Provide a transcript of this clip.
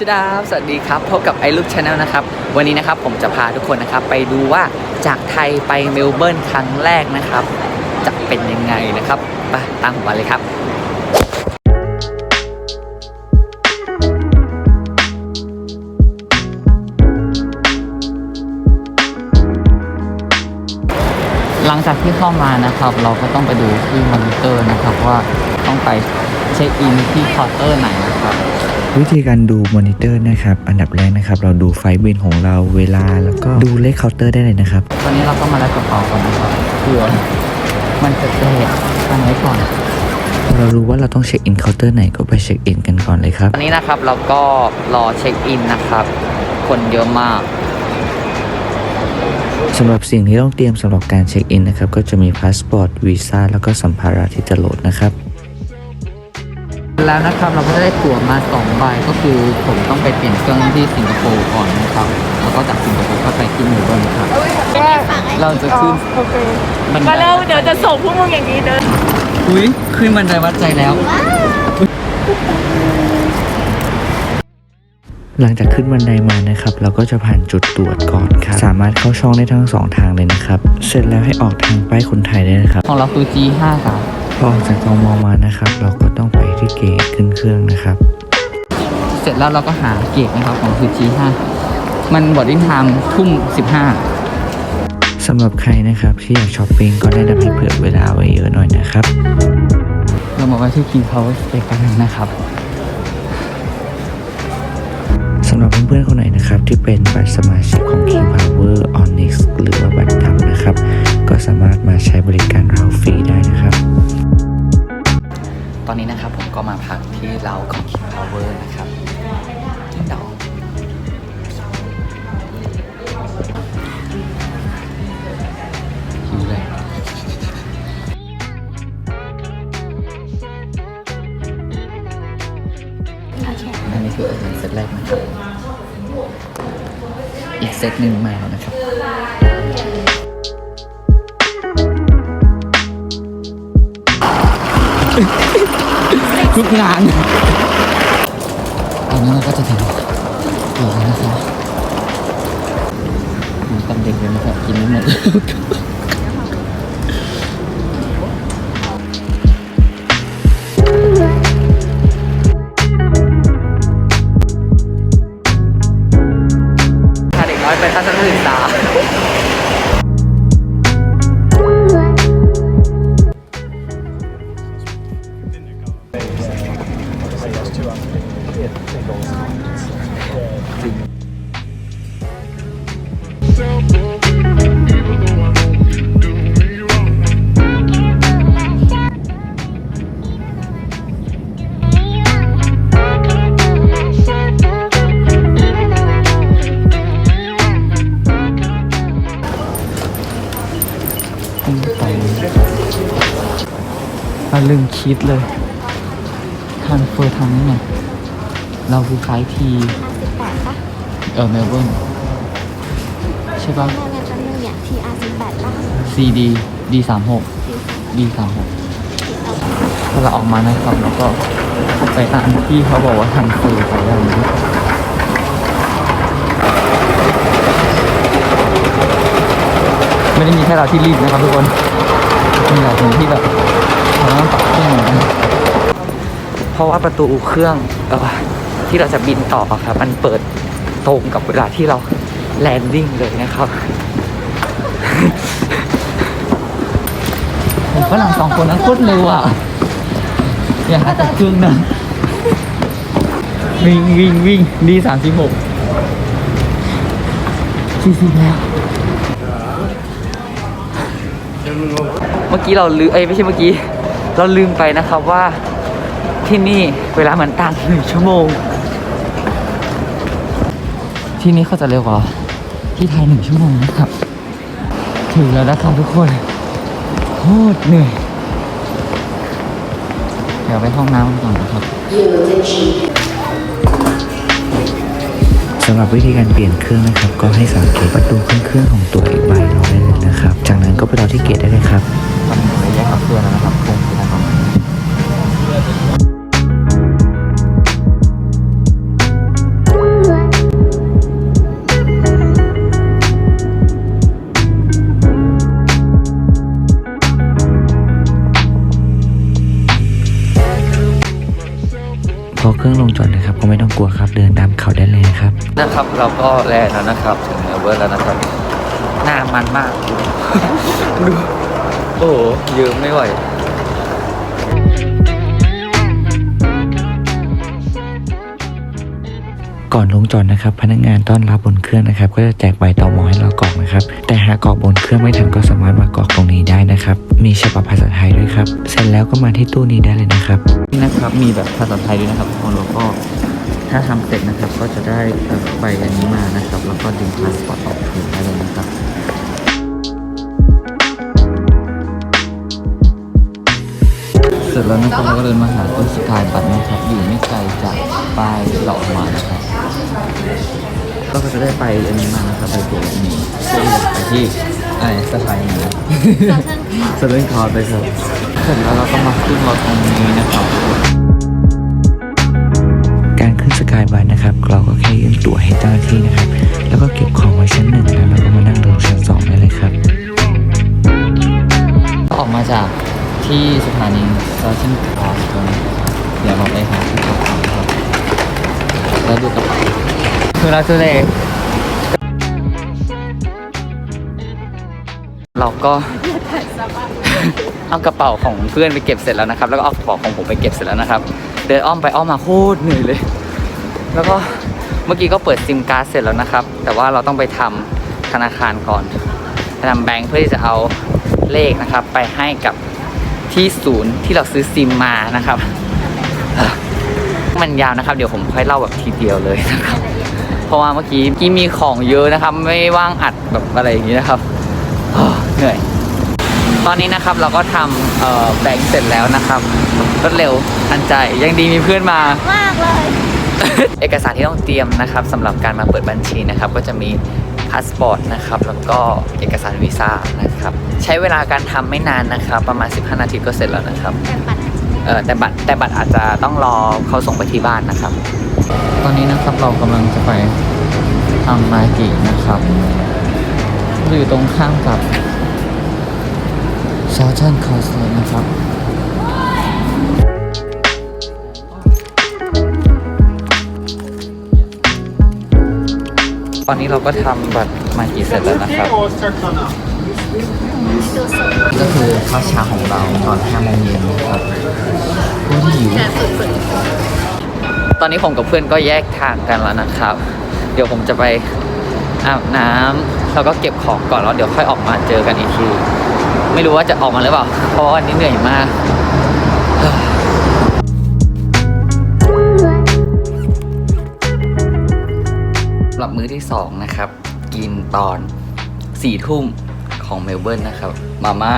ชดาสวัสดีครับพบกับไอลูกชาแนลนะครับ วันนี้นะครับผมจะพาทุกคนนะครับ ไปดูว่าจากไทยไปเมลเบิร์นครั้งแรกนะครับ จะเป็นยังไงนะครับไปตามผมมาเลยครับหลังจากที่เข้ามานะครับ เราก็ต้องไปดูที่มอนิเตอร์นะครับว่าต้องไปเช็คอินที่เคาน์เตอร์ไหนนะครับ วิธีการดูมอนิเตอร์นะครับ อันดับแรกนะครับ เราดูไฟล์บินของเราเวลาแล้วก็ดูเลขเคาน์เตอร์ได้เลยนะครับ ตอนนี้เราก็มาแลกกระเป๋าก่อนนะครับเผื่อมันจะเกิดกันไว้ก่อนพอเรารู้ว่าเราต้องเช็คอินเคาน์เตอร์ไหนก็ไปเช็คอินกันก่อนเลยครับ ตอนนี้นะครับเราก็รอเช็คอินนะครับ คนเยอะมากสำหรับสิ่งที่ต้องเตรียมสำหรับการเช็คอินนะครับ ก็จะมีพาสปอร์ตวีซ่าแล้วก็สัมภาระที่จะโหลดนะครับ แล้วนะครับเราก็ได้ตั๋วมา2ใบก็คือผมต้องไปเปลี่ยนเครื่องที่สิงคโปร์ก่อนนะครับ แล้วก็จากสิงคโปร์ก็ไปที่เมลเบิร์นนะครับ เราจะขึ้นโอเคบันไดมาเร็วเดี๋ยวจะส่งพวกมึงอย่างนี้เดินอุ้ยขึ้นบันไดวัดใจแล้ว หลังจากขึ้นบันไดมานะครับ เราก็จะผ่านจุดตรวจก่อนครับ สามารถเข้าช่องได้ทั้งสองทางเลยนะครับ เสร็จแล้วให้ออกทางป้ายคนไทยได้นะครับ ของเราคือ G5 ครับ พอออกจากตมมานะครับ เราก็ต้องไปที่เกตขึ้นเครื่องนะครับ เสร็จแล้วเราก็หาเกตนะครับของคือ G5 มันบอดดิ้งไทม์ทุ่ม15สำหรับใครนะครับที่อยากช้อปปิ้งก็แนะนำให้เผื่อเวลาไว้เยอะหน่อยนะครับ เรามาไว้ที่ King Power State กันนะครับสำหรับเพื่อนๆคนไหนนะครับ ที่เป็นบัตรสมาชิกของ King Power Onyx หรือว่าบัตรดำนะครับ ก็สามารถมาใช้บริการเราฟรีได้นะครับต อนนี้นะครับผมก็มาพักที่เราของ King Power นะครับเดาหิวเลยอันนี้คืออาหารเซตแรกนะครับอีกเซตหนึ่งมาแล้วนะครับ ทุกงานตอนนี้เราก็จะถึงอีกแล้วนะครับมีตำเด็กเลยนะครับกินไม่หมดพาเด็กน้อยไปทัศนศึกษา เราลืมคิดเลยทานเฟอร์ทำนี่ไงเราคือคล้ายทีเออเมลเบิร์นใช่ปะแม่แม่จำนึงเนี่ย TR 1 8ล่า CD D 3 6 D 3 6พอเราออกมานะครับแล้วก็ไปตามที่เขาบอกว่าทางเฟอร์ไปได้นะไม่ได้มีแค่เราที่รีบนะครับทุกคน มีหลายคนที่แบบเรา ต้องปรับเครื่องเพราะว่าประตูเครื่องเออที่เราจะบินต่อครับ มันเปิดตรงกับเวลาที่เราแลนดิ้งเลยนะครับผมฝรั่งสองคนนั้นโคตรเร็วอะ อย่าหาแต่เครื่องนะวิ่งวิ่งวิ่งดีสามสิบหกสี่สิบแล้วเมื่อกี้เราลืมเอ้ยไม่ใช่เมื่อกี้ เราลืมไปนะครับว่าที่นี่เวลามันต่างหนึ่งชั่วโมง ที่นี่เขาจะเร็วกว่าที่ไทยหนึ่งชั่วโมงนะครับ ถึงแล้วนะครับทุกคนโคตรเหนื่อยเดี๋ยวไปห้องน้ำก่อนนะครับสำหรับวิธีการเปลี่ยนเครื่องนะครับ ก็ให้สังเกตประตูเครื่องของตัวอีกใบเราได้เลยนะครับ จากนั้นก็ไปรอที่เกตได้เลยครับตอนนี้ผมได้แยกกับเพื่อนแล้วนะครับ พอเครื่องลงจอดนะครับก็ไม่ต้องกลัวครับเดินตามเขาได้เลยครับ นะครับเราก็แลนแล้วนะครับถึงเอเวอร์แล้วนะครับ หน้ามันมาก ดู โอ้โยืมไม่ไหว ก่อนลงจอดนะครับ พนักงานต้อนรับบนเครื่องนะครับ ก็จะแจกใบตอมอให้เรากรอกนะครับ แต่หากกรอกบนเครื่องไม่ทันก็สามารถมากรอกตรงนี้ได้นะครับ มีฉบับภาษาไทยด้วยครับ เสร็จแล้วก็มาที่ตู้นี้ได้เลยนะครับนี่นะครับมีแบบภาษาไทยด้วยนะครับทุกคนแล้วก็ถ้าทำเสร็จนะครับก็จะได้ใบอันนี้มานะครับ แล้วก็ดึงพาสปอร์ตออกถึงได้เลยนะครับเสร็จแล้วนะครับเราก็เดินมาหาตู้สกายบัตรนะครับ อยู่ไม่ไกลจากป้ายที่าออกมานะครับ ก็จะได้ไปอันนี้มานะครับไปตัวอันนี้ที่จะไปที่ไอ้สถานีนะสเตนคอร์ดเลยครับเสร็จแล้วเราก็มาขึ้นรถตรงนี้นะครับ การขึ้นสกายบันนะครับ เราก็แค่ยื่นตั๋วให้เจ้าหน้าที่นะครับ แล้วก็เก็บของไว้ชั้นหนึ่งแล้วเราก็มานั่งลงชั้นสองได้เลยครับ ออกมาจากที่สถานีสเตชันคอร์ตรงนี้เดี๋ยวเราไปหาที่พักกันครับแล้วดูกระเป๋า คือเราจะเลเราก็เอากระเป๋าของเพื่อนไปเก็บเสร็จแล้วนะครับ แล้วก็เอากระเป๋าของผมไปเก็บเสร็จแล้วนะครับ เดินอ้อมไปอ้อมมาโคตรเหนื่อยเลย แล้วก็เมื่อกี้ก็เปิดซิมการ์ดเสร็จแล้วนะครับ แต่ว่าเราต้องไปทำธนาคารก่อนไปทำแบงค์เพื่อที่จะเอาเลขนะครับ ไปให้กับที่ศูนย์ที่เราซื้อซิมมานะครับ มันยาวนะครับ เดี๋ยวผมค่อยเล่าแบบทีเดียวเลยนะครับ เพราะว่าเมื่อกี้เมื่อกี้มีของเยอะนะครับ ไม่ว่างอัดแบบอะไรอย่างนี้นะครับเหนื่อย ตอนนี้นะครับเราก็ทำเอ่อแบงค์เสร็จแล้วนะครับรวดเร็วทันใจยังดีมีเพื่อนมามากเลยเอกสารที่ต้องเตรียมนะครับสำหรับการมาเปิดบัญชีนะครับ ก็จะมีพาสปอร์ตนะครับแล้วก็เอกสารวีซ่านะครับใช้เวลาการทำไม่นานนะครับ ประมาณ 15 นาทีก็เสร็จแล้วนะครับแต่บัตรเออแต่บัตรแต่บัตรอาจจะต้องรอเขาส่งไปที่บ้านนะครับ ตอนนี้นะครับเรากำลังจะไปทำมากินะครับอยู่ตรงข้ามกับซาชันคอสเลยนะครับตอนนี้เราก็ทำบัตรมากิเสร็จแล้วนะครับ ก็คือข้าวเช้าของเราตอน5โมงเย็นนะครับโอ้ยหิว ตอนนี้ผมกับเพื่อนก็แยกทางกันแล้วนะครับ เดี๋ยวผมจะไปอาบน้ำแล้วก็เก็บของก่อนแล้วเดี๋ยวค่อยออกมาเจอกันอีกที ไม่รู้ว่าจะออกมาหรือเปล่า เพราะว่าวันนี้เหนื่อยมากสำหรับมื้อที่สองนะครับ กินตอนสี่ทุ่มของเมลเบิร์นนะครับ มาม่า